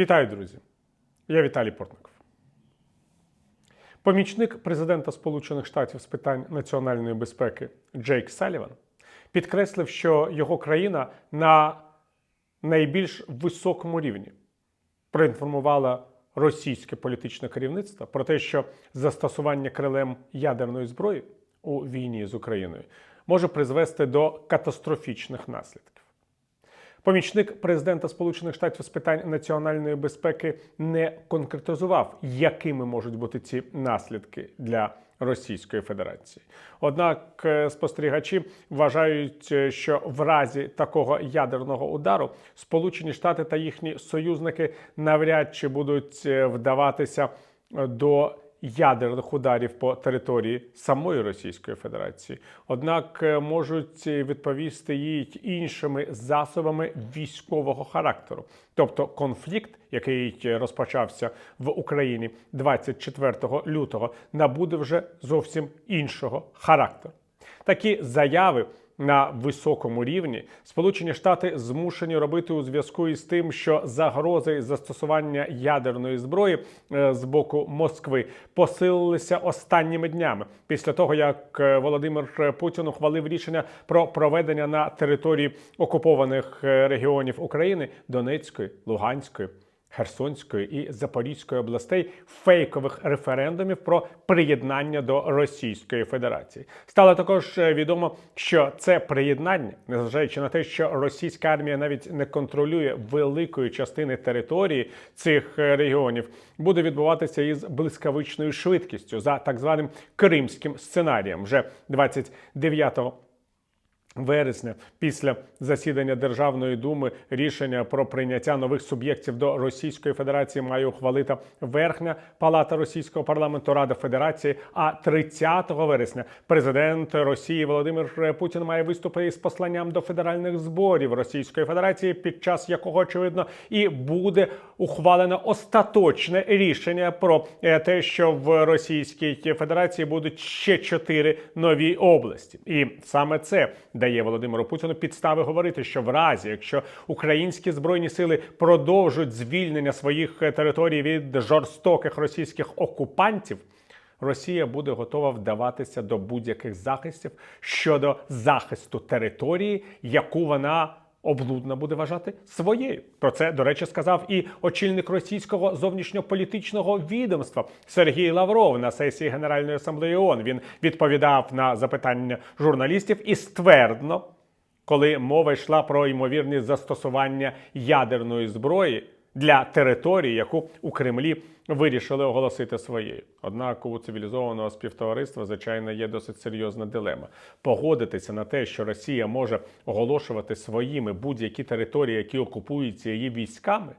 Вітаю, друзі! Я Віталій Портников. Помічник президента Сполучених Штатів з питань національної безпеки Джейк Саліван підкреслив, що його країна на найбільш високому рівні проінформувала російське політичне керівництво про те, що застосування крилем ядерної зброї у війні з Україною може призвести до катастрофічних наслідків. Помічник президента Сполучених Штатів з питань національної безпеки не конкретизував, якими можуть бути ці наслідки для Російської Федерації. Однак е, спостерігачі вважають, е, що в разі такого ядерного удару Сполучені Штати та їхні союзники навряд чи будуть е, вдаватися до ядерних ударів по території самої Російської Федерації, однак е, можуть відповісти їй іншими засобами військового характеру. Тобто конфлікт, який розпочався в Україні 24 лютого, набуде вже зовсім іншого характеру. Такі заяви на високому рівні Сполучені Штати змушені робити у зв'язку із тим, що загрози застосування ядерної зброї е, з боку Москви посилилися останніми днями після того, як е, Володимир Путін ухвалив рішення про проведення на території окупованих е, регіонів України Донецької, Луганської. Херсонської і Запорізької областей фейкових референдумів про приєднання до Російської Федерації. Стало також е, відомо, що це приєднання, незважаючи на те, що російська армія навіть не контролює великої частини території цих е, регіонів, буде відбуватися із блискавичною швидкістю за так званим кримським сценарієм вже 29 Вересня після засідання Державної думи рішення про прийняття нових суб'єктів до Російської Федерації має ухвалити Верхня Палата Російського парламенту Рада Федерації. А 30 вересня президент Росії Володимир Путін має виступити із посланням до федеральних зборів Російської Федерації, під час якого очевидно і буде ухвалено остаточне рішення про е, те, що в Російській Федерації будуть ще чотири нові області, і саме це дає Володимиру Путіну підстави говорити, що в разі, якщо українські збройні сили продовжують звільнення своїх територій від жорстоких російських окупантів. Росія буде готова вдаватися до будь-яких захистів щодо захисту території, яку вона облудно буде вважати своєю. Про це, до речі, сказав і очільник російського зовнішньополітичного відомства Сергій Лавров на сесії Генеральної асамблеї ООН. Він відповідав на запитання журналістів і ствердно, коли мова йшла про ймовірність застосування ядерної зброї для території, яку у Кремлі вирішили оголосити своєю. Однак у цивілізованого співтовариства, звичайно, є досить серйозна дилема. Погодитися на те, що Росія може оголошувати своїми будь-які території, які окупуються її військами.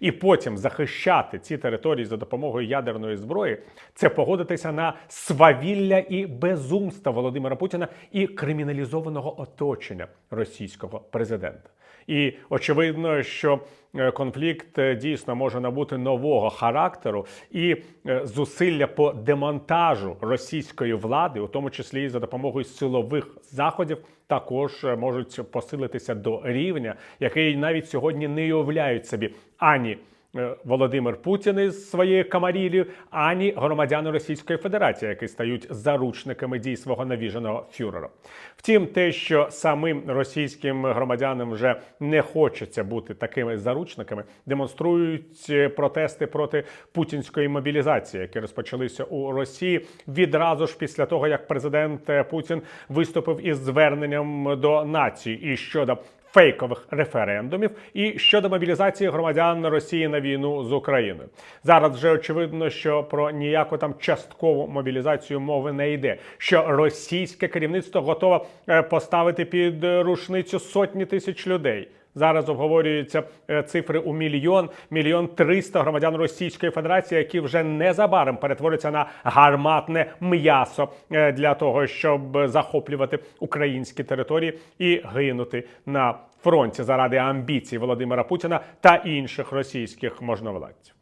І потім захищати ці території за допомогою ядерної зброї це погодитися на свавілля і безумство Володимира Путіна і криміналізованого оточення російського президента. І очевидно, що е, конфлікт е, дійсно може набути нового характеру, і е, зусилля по демонтажу російської влади, у тому числі і за допомогою силових заходів, також можуть посилитися до рівня, який навіть сьогодні не уявляють собі ані. Володимир Путін із своєю камаріллю, ані громадяни Російської Федерації, які стають заручниками дій свого навіженого фюрера. Втім, те, що самим російським громадянам вже не хочеться бути такими заручниками, демонструють протести проти путінської мобілізації, які розпочалися у Росії відразу ж після того, як президент Путін виступив із зверненням до нації і щодо фейкових референдумів і щодо мобілізації громадян Росії на війну з Україною. Зараз вже очевидно, що про ніяку там часткову мобілізацію мови не йде. Що російське керівництво готове е, поставити під рушницю сотні тисяч людей. Зараз обговорюються е, цифри у мільйон, мільйон триста громадян Російської Федерації, які вже незабаром перетворяться на гарматне м'ясо е, для того, щоб захоплювати українські території і гинути на фронті заради амбіцій Володимира Путіна та інших російських можновладців.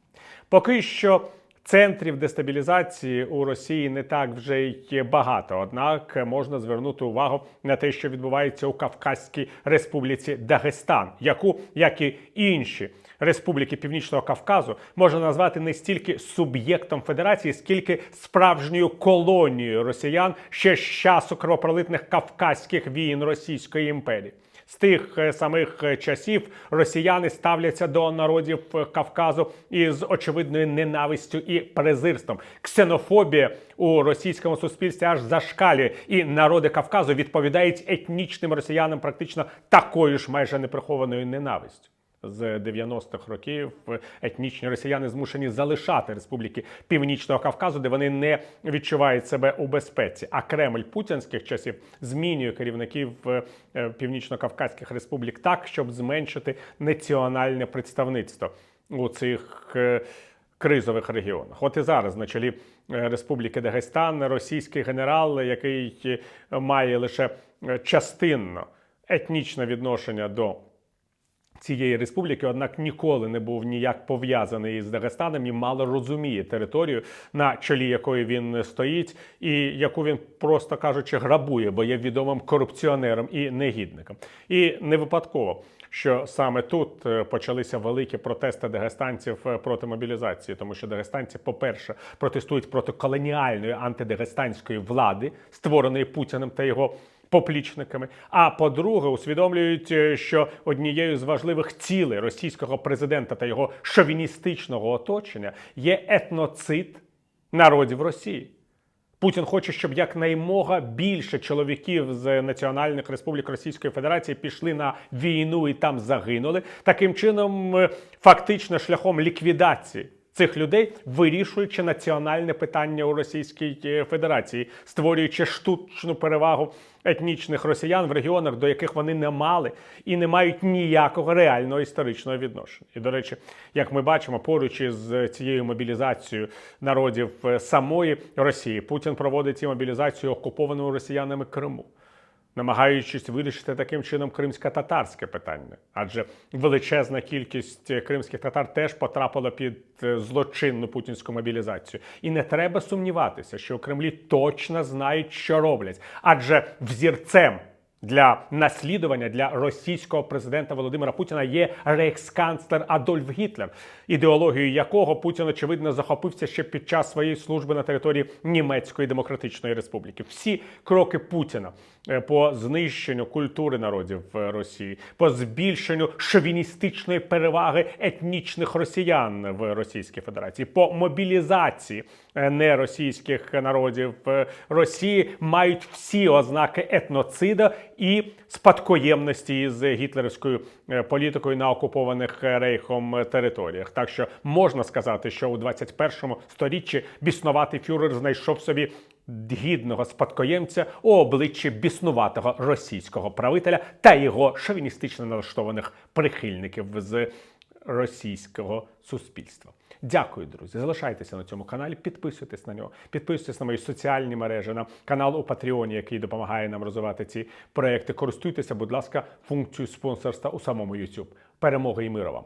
Поки що Центрів дестабілізації у Росії не так вже й багато. Однак можна звернути увагу на те, що відбувається у Кавказькій республіці Дагестан, яку, як і інші республіки Північного Кавказу, можна назвати не стільки суб'єктом федерації, скільки справжньою колонією росіян ще з часу кровопролитних кавказьких війн Російської імперії. З тих е, самих е, часів росіяни ставляться до народів Кавказу із очевидною ненавистю і презирством. Ксенофобія у російському суспільстві аж зашкалює, і народи Кавказу відповідають етнічним росіянам практично такою ж майже неприхованою ненавистю. З 90-х років етнічні росіяни змушені залишати республіки Північного Кавказу, де вони не відчувають себе у безпеці. А Кремль путінських часів змінює керівників е, північно-кавказьких республік так, щоб зменшити національне представництво у цих е, кризових регіонах. От і зараз на чолі е, Республіки Дагестан російський генерал, який е, має лише е, частинно етнічне відношення до цієї республіки, однак ніколи не був ніяк пов'язаний із Дагестаном і мало розуміє територію, на чолі якої він стоїть, і яку він просто кажучи грабує, бо є відомим корупціонером і негідником. І не випадково. Що саме тут е, почалися великі протести дагестанців е, проти мобілізації, тому що дагестанці, по-перше, протестують проти колоніальної антидагестанської влади, створеної Путіним та його поплічниками. А по-друге, усвідомлюють, е, що однією з важливих цілей російського президента та його шовіністичного оточення є етноцид народів Росії. Путін хоче, щоб якнаймога більше чоловіків з національних республік Російської Федерації пішли на війну і там загинули. Таким чином, е, фактично, шляхом ліквідації цих людей, вирішуючи національне питання у Російській е, Федерації, створюючи штучну перевагу етнічних росіян в регіонах, до яких вони не мали і не мають ніякого реального історичного відношення. І до речі, як ми бачимо, поруч із цією мобілізацією народів е, самої Росії, Путін проводить і мобілізацію окупованого росіянами Криму намагаючись вирішити таким чином кримсько-татарське питання, адже величезна кількість кримських татар теж потрапила під е, злочинну путінську мобілізацію. І не треба сумніватися, що у Кремлі точно знають, що роблять, адже взірцем. Для наслідування для російського президента Володимира Путіна є рейхсканцлер Адольф Гітлер, ідеологією якого Путін очевидно захопився ще під час своєї служби на території Німецької Демократичної Республіки. Всі кроки Путіна е, по знищенню культури народів Росії, по збільшенню шовіністичної переваги етнічних росіян в Російській Федерації, по мобілізації е, неросійських народів Росії мають всі ознаки етноцида і спадкоємності з гітлерівською політикою на окупованих рейхом територіях. Так що можна сказати, що у 21 сторіччі біснуватий фюрер знайшов собі гідного спадкоємця у обличчі біснуватого російського правителя та його шовіністично налаштованих прихильників з російського суспільства. Дякую, друзі. Залишайтеся на цьому каналі, підписуйтесь на нього, підписуйтесь на мої соціальні мережі, на канал у Патреоні, який допомагає нам розвивати ці проекти. Користуйтеся, будь ласка, функцією спонсорства у самому YouTube. Перемоги і миру вам!